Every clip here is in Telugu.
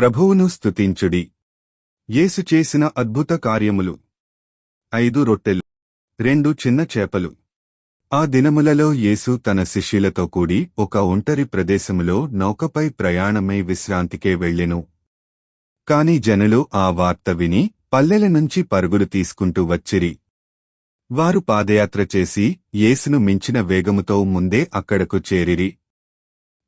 ప్రభువును స్తుతించుడి. యేసు చేసిన అద్భుత కార్యములు. ఐదు రొట్టెలు. రెండు చిన్న చేపలు. ఆ దినములలో యేసు తన శిష్యులతో కూడి ఒక ఒంటరి ప్రదేశములో నౌకపై ప్రయాణమై విశ్రాంతికే వెళ్ళెను. కాని జనులు ఆ వార్త విని పల్లెల నుంచి పరుగులు తీసుకుంటూ వచ్చిరి. వారు పాదయాత్ర చేసి యేసును మించిన వేగముతో ముందే అక్కడకు చేరిరి.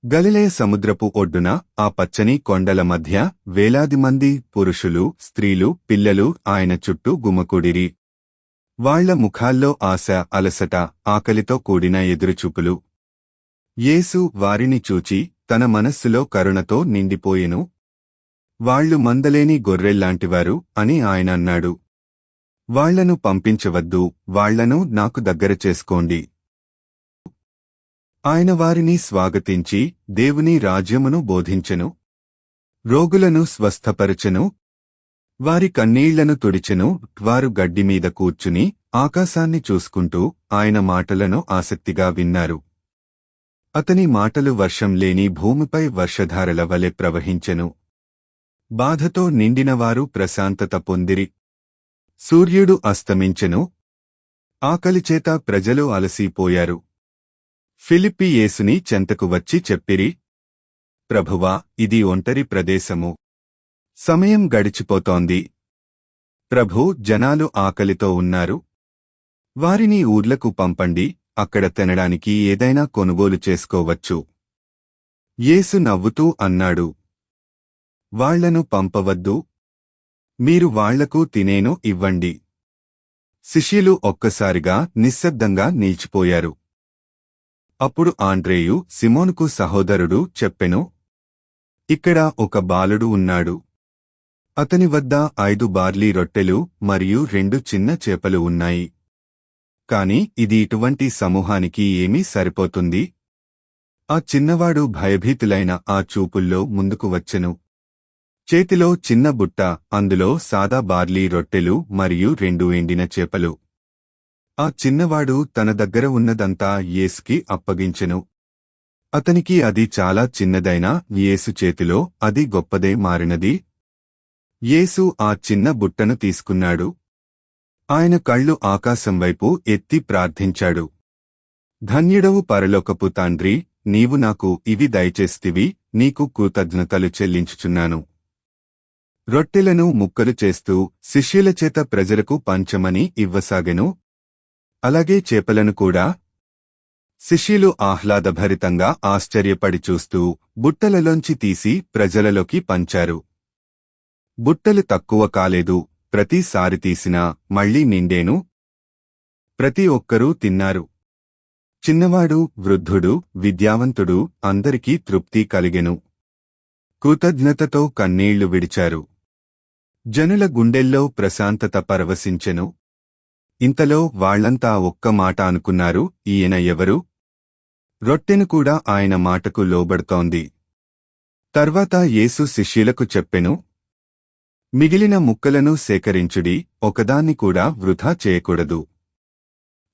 గలిలయ సముద్రపు ఒడ్డున ఆ పచ్చని కొండల మధ్య వేలాది మంది పురుషులు స్త్రీలు పిల్లలు ఆయన చుట్టూ గుమకూడిరి. వాళ్ళ ముఖాల్లో ఆశ అలసట ఆకలితో కూడిన ఎదురుచూపులు. యేసు వారిని చూచి తన మనస్సులో కరుణతో నిండిపోయెను. వాళ్ళు మందలేని గొర్రెల్లాంటివారు అని ఆయన అన్నాడు. వాళ్ళను పంపించవద్దు వాళ్ళను నాకు దగ్గర చేసుకోండి. ఆయన వారిని స్వాగతించి దేవుని రాజ్యమును బోధించెను రోగులను స్వస్థపరచెను వారి కన్నీళ్ళను తుడిచెను వారు గడ్డిమీద కూర్చుని ఆకాశాన్ని చూసుకుంటూ ఆయన మాటలను ఆసక్తిగా విన్నారు. అతని మాటలు వర్షం లేని భూమిపై వర్షధారల వలె ప్రవహించెను. బాధతో నిండినవారు ప్రశాంతత పొందిరి. సూర్యుడు అస్తమించెను. ఆకలిచేత ప్రజలు అలసిపోయారు. ఫిలిప్పి యేసుని చెంతకు వచ్చి చెప్పిరి ప్రభువా ఇది ఒంటరి ప్రదేశము. సమయం గడిచిపోతోంది. ప్రభు జనాలు ఆకలితో ఉన్నారు. వారిని ఊర్లకు పంపండి అక్కడ తినడానికి ఏదైనా కొనుగోలు చేసుకోవచ్చు యేసు నవ్వుతూ అన్నాడు వాళ్ళను పంపవద్దు. మీరు వాళ్ళకు తినేను ఇవ్వండి శిష్యులు ఒక్కసారిగా నిశ్శబ్దంగా నిలిచిపోయారు. అప్పుడు ఆండ్రేయు సిమోనుకు సహోదరుడు చెప్పెను ఇక్కడ ఒక బాలుడు ఉన్నాడు. అతని వద్ద ఐదు బార్లీ రొట్టెలు మరియు రెండు చిన్న చేపలు ఉన్నాయి. కాని ఇది ఇటువంటి సమూహానికి ఏమీ సరిపోతుంది. ఆ చిన్నవాడు భయభీతులైన ఆ చూపుల్లో ముందుకు వచ్చెను. చేతిలో చిన్న బుట్ట అందులో సాదా బార్లీ రొట్టెలు మరియు రెండు ఎండిన చేపలు. ఆ చిన్నవాడు తన దగ్గర ఉన్నదంతా యేసుకి అప్పగించెను. అతనికి అది చాలా చిన్నదైనా యేసు చేతిలో అది గొప్పదే మారినది. యేసు ఆ చిన్న బుట్టను తీసుకున్నాడు. ఆయన కళ్ళు ఆకాశం వైపు ఎత్తి ప్రార్థించాడు. ధన్యుడవు పరలోకపు తండ్రి నీవు నాకు ఇవి దయచేస్తివి నీకు కృతజ్ఞతలు చెల్లించుచున్నాను. రొట్టెలను ముక్కలు చేస్తూ శిష్యుల చేత ప్రజలకు పంచమని ఇవ్వసాగెను అలాగే చేపలను కూడా. శిష్యులు ఆహ్లాదభరితంగా ఆశ్చర్యపడి చూస్తూ బుట్టలలోంచి తీసి ప్రజలలోకి పంచారు. బుట్టలు తక్కువ కాలేదు ప్రతిసారి తీసినా మళ్ళీ నిండేను. ప్రతి ఒక్కరూ తిన్నారు. చిన్నవాడు వృద్ధుడు విద్యావంతుడు అందరికీ తృప్తి కలిగెను. కృతజ్ఞతతో కన్నీళ్ళు విడిచారు. జనుల గుండెల్లో ప్రశాంతత పరవశించెను. ఇంతలో వాళ్ళంతా ఒక్క మాట అనుకున్నారు ఈయన ఎవరు? రొట్టెను కూడా ఆయన మాటకు లోబడుతోంది. తర్వాత యేసు శిష్యులకు చెప్పెను మిగిలిన ముక్కలను సేకరించుడి ఒకదాన్ని కూడా వృధా చేయకూడదు.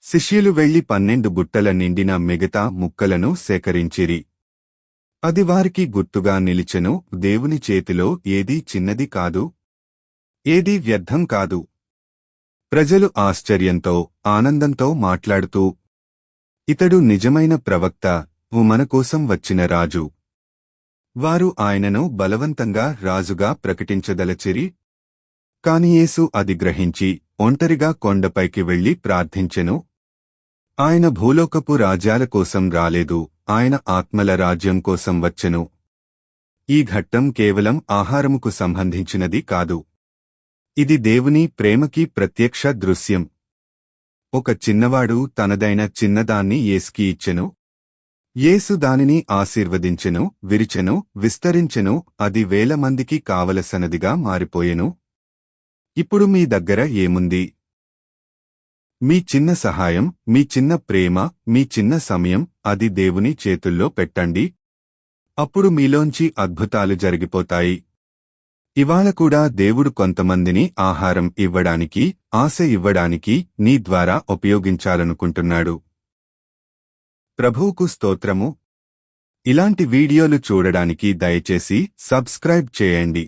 శిష్యులు వెళ్ళి పన్నెండు బుట్టల నిండిన మిగతా ముక్కలను సేకరించిరి. అది వారికి గుర్తుగా నిలిచెను దేవుని చేతిలో ఏదీ చిన్నది కాదు ఏదీ వ్యర్థం కాదు. ప్రజలు ఆశ్చర్యంతో ఆనందంతో మాట్లాడుతూ ఇతడు నిజమైన ప్రవక్త ఓ మనకోసం వచ్చిన రాజు. వారు ఆయనను బలవంతంగా రాజుగా ప్రకటించదలచిరి. కాని యేసు అది గ్రహించి ఒంటరిగా కొండపైకి వెళ్ళి ప్రార్థించెను. ఆయన భూలోకపు రాజ్యాల కోసం రాలేదు ఆయన ఆత్మల రాజ్యం కోసం వచ్చెను. ఈ ఘట్టం కేవలం ఆహారముకు సంబంధించినది కాదు. ఇది దేవుని ప్రేమకి ప్రత్యక్ష దృశ్యం. ఒక చిన్నవాడు తనదైన చిన్నదాన్ని యేసుకి ఇచ్చెను. యేసు దానిని ఆశీర్వదించెను విరిచెను విస్తరించెను అది వేల మందికి కావలసనదిగా మారిపోయెను. ఇప్పుడు మీ దగ్గర ఏముంది? మీ చిన్న సహాయం మీ చిన్న ప్రేమ మీ చిన్న సమయం అది దేవుని చేతుల్లో పెట్టండి. అప్పుడు మీలోంచి అద్భుతాలు జరిగిపోతాయి. ఇవాళ కూడా దేవుడు కొంతమందిని ఆహారం ఇవ్వడానికి ఆశ ఇవ్వడానికి నీ ద్వారా ఉపయోగించాలనుకుంటున్నాడు. ప్రభువుకు స్తోత్రము. ఇలాంటి వీడియోలు చూడడానికి దయచేసి సబ్స్క్రైబ్ చేయండి.